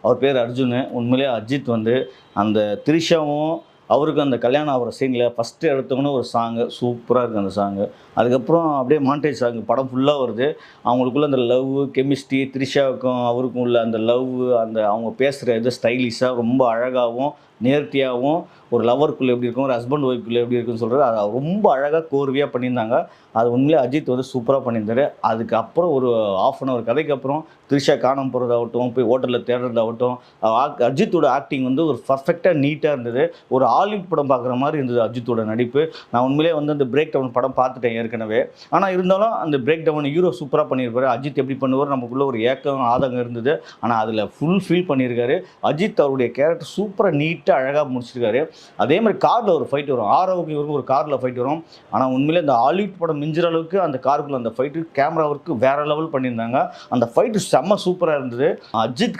அவர் பேர் அர்ஜுன். உண்மையிலேயே அஜித் வந்து அந்த த்ரிஷாவும் அவருக்கு அந்த கல்யாணம் ஆகிற சீனில் ஃபஸ்ட்டு எடுத்தவொன்னே ஒரு சாங்கு சூப்பராக இருக்குது அந்த சாங்கு அதுக்கப்புறம் அப்படியே மாண்டேஜ் சாங் படம் ஃபுல்லாக வருது. அவங்களுக்குள்ள அந்த லவ் கெமிஸ்ட்ரி த்ரிஷாவுக்கும் அவருக்கும் உள்ள அந்த லவ் அந்த அவங்க பேசுகிற இது ஸ்டைலிஷாக ரொம்ப அழகாகவும் நேர்த்தியாகவும் ஒரு லவருக்குள்ளே எப்படி இருக்கும் ஒரு ஹஸ்பண்ட் ஒய்ஃப்குள்ளே எப்படி இருக்குன்னு சொல்கிறது அதை ரொம்ப அழகாக கோர்வையாக பண்ணியிருந்தாங்க. அது உண்மையிலே அஜித் வந்து சூப்பராக பண்ணியிருந்தாரு. அதுக்கப்புறம் ஒரு ஆஃப் அன் ஹவர் கதைக்கு அப்புறம் த்ரிஷா காணாம போகிறதாகட்டும் போய் ஹோட்டலில் தேடுறதாகட்டும் ஆக்- அஜித்தோட ஆக்டிங் வந்து ஒரு பர்ஃபெக்டாக நீட்டாக இருந்தது. ஒரு ஹாலிவுட் படம் பார்க்குற மாதிரி இருந்தது அஜித்தோட நடிப்பு. நான் உண்மையிலே வந்து அந்த பிரேக் டவுன் படம் பார்த்துட்டேன் ஏற்கனவே. ஆனால் இருந்தாலும் அந்த பிரேக் டவுன் ஹீரோ சூப்பராக பண்ணியிருப்பார். அஜித் எப்படி பண்ணுவார்? நமக்குள்ளே ஒரு ஏக்கம் ஆதங்கம் இருந்தது. ஆனால் அதில் ஃபுல் ஃபீல் பண்ணியிருக்காரு. அஜித் அவருடைய கேரக்டர் சூப்பராக நீட்டாக அழகாக முடிச்சிருக்காரு. அதே மாதிரி காரில் ஒரு ஃபைட் வரும். ஆரோக்கு இவருக்கு ஒரு காரில் ஃபைட் வரும். ஆனால் உண்மையிலே இந்த ஹாலிவுட் படம் மிஞ்சுற அளவுக்கு அந்த காருக்குள்ள அந்த ஃபைட்டு கேமரா ஒர்க்கு வேறு லெவல் பண்ணியிருந்தாங்க. அந்த ஃபைட்டு செம்ம சூப்பராக இருந்தது. அஜித்